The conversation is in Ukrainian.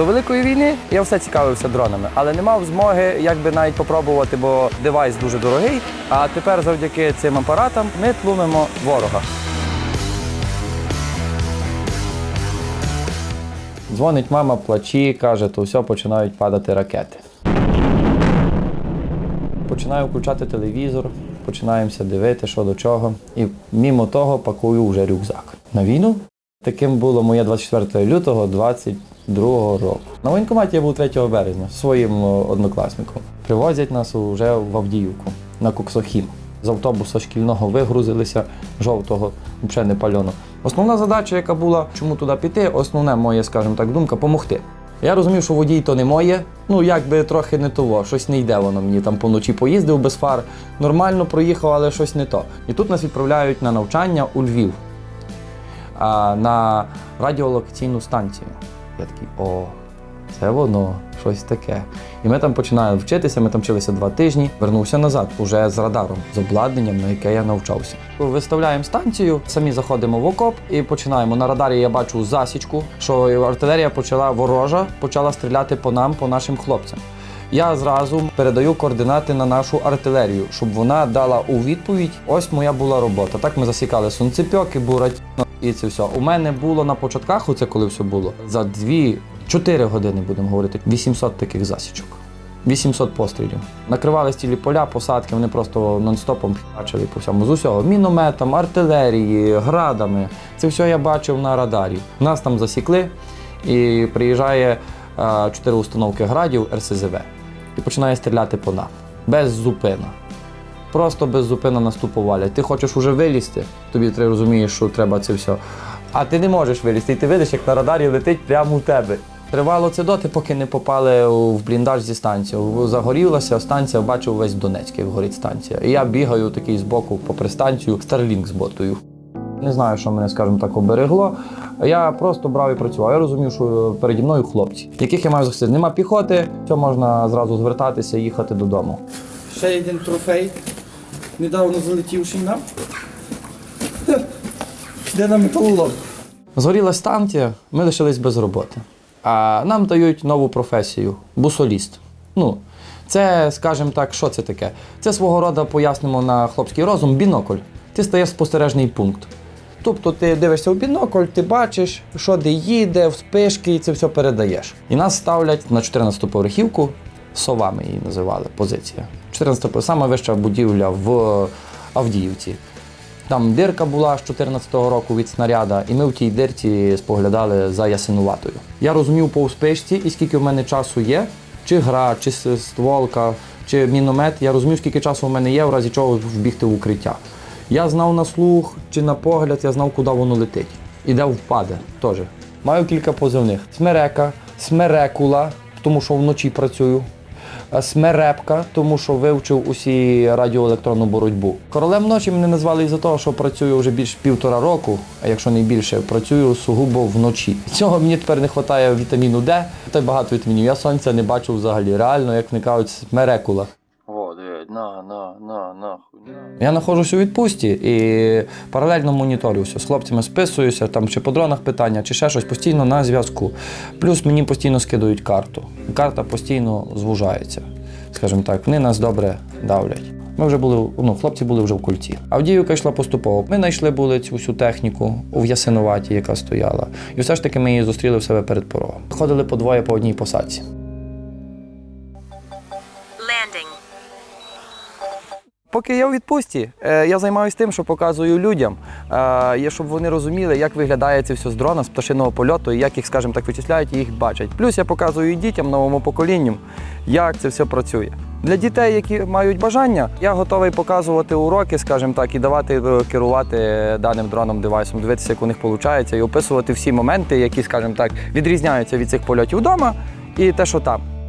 До Великої війни я все цікавився дронами, але не мав змоги якби навіть попробувати, бо девайс дуже дорогий. А тепер завдяки цим апаратам ми тлумимо ворога. Дзвонить мама, плачі, каже, то все починають падати ракети. Починаю включати телевізор, починаємося дивити, що до чого. І мімо того пакую вже рюкзак. На війну таким було моє 24 лютого 22 року. На воєнкоматі я був 3 березня своїм однокласником. Привозять нас вже в Авдіївку на Коксохім. З автобуса шкільного вигрузилися жовтого, взагалі не пальоно. Основна задача, яка була, чому туди піти, основне моє, скажімо так, думка допомогти. Я розумів, що водій то не моє. Ну, якби трохи не того, щось не йде воно мені там поночі поїздив без фар. Нормально проїхав, але щось не то. І тут нас відправляють на навчання у Львів на радіолокаційну станцію. Я такий, о, це воно, щось таке. І ми там починали вчитися, ми там вчилися два тижні. Вернувся назад, уже з радаром, з обладнанням, на яке я навчався. Виставляємо станцію, самі заходимо в окоп і починаємо. На радарі я бачу засічку, що артилерія почала ворожа, почала стріляти по нам, по нашим хлопцям. Я зразу передаю координати на нашу артилерію, щоб вона дала у відповідь. Ось моя була робота. Так ми засікали сонцепьоки, буратіно і це все. У мене було на початках, оце коли все було, за 2-4 години будемо говорити, 800 таких засічок. 800 пострілів. Накривали цілі поля, посадки, вони просто нон-стопом бачили по всьому. З усього. Мінометом, артилерії, градами. Це все я бачив на радарі. Нас там засікли, і приїжджає е, чотири установки градів РСЗВ і починає стріляти по нам. Без зупина. Просто без зупина нас валять. Ти хочеш уже вилізти, тобі ти розумієш, що треба це все. А ти не можеш вилізти, і ти видиш, як на радарі летить прямо у тебе. Тривало це доти, поки не попали в бліндаж зі станцією. Загорілася станція, бачив весь Донецьк, як горить станція. І я бігаю такий збоку попри станцію, Starlink з ботою. Не знаю, що мене, скажімо так, оберегло. Я просто брав і працював. Я розумів, що переді мною хлопці, яких я маю захистити. Нема піхоти, все можна зразу звертатися і їхати додому. Ще один трофей, недавно залетівший нам. Де на металолом. Згоріла станція, ми лишились без роботи. А нам дають нову професію бусоліст. Ну, це, скажімо так, що це таке? Це свого роду пояснимо на хлопський розум бінокль. Ти стаєш спостережний пункт. Тобто ти дивишся в бінокль, ти бачиш, що де їде, в спишки, і це все передаєш. І нас ставлять на 14-ту поверхівку, совами її називали позиція. 14 саме вища будівля в Авдіївці. Там дирка була з 14-го року від снаряда, і ми в тій дирці споглядали за ясинуватою. Я розумів по успішці, і скільки в мене часу є, чи гра, чи стволка, чи міномет. Я розумів, скільки часу в мене є, в разі чого вбігти в укриття. Я знав на слух чи на погляд, я знав, куди воно летить. І де впаде теж. Маю кілька позивних: смерека, смерекула, тому що вночі працюю. Е, Смерепка, тому що вивчив усі радіоелектронну боротьбу. Королем ночі мене назвали із-за того, що працюю вже більш півтора року, а якщо не більше, працюю сугубо вночі. Цього мені тепер не вистачає вітаміну Д, та й багато вітамінів. Я сонця не бачу взагалі. Реально, як не кажуть, смерекула. На, на, на, нахуй. Я знаходжуся у відпустці і паралельно моніторю все. З хлопцями списуюся, там чи по дронах питання, чи ще щось постійно на зв'язку. Плюс мені постійно скидують карту. Карта постійно звужається. Скажімо так, вони нас добре давлять. Ми вже були, ну, хлопці були вже в культі. Авдіївка йшла поступово. Ми знайшли були цю всю техніку у Ясинуваті, яка стояла. І все ж таки ми її зустріли в себе перед порогом. Ходили по двоє по одній посадці. Поки я у відпустці, е, я займаюся тим, що показую людям, е, щоб вони розуміли, як виглядає це все з дрона, з пташиного польоту, і як їх, скажімо так, вичисляють і їх бачать. Плюс я показую і дітям, новому поколінню, як це все працює. Для дітей, які мають бажання, я готовий показувати уроки, скажімо так, і давати е, керувати даним дроном девайсом, дивитися, як у них виходить, і описувати всі моменти, які, скажімо так, відрізняються від цих польотів вдома і те, що там.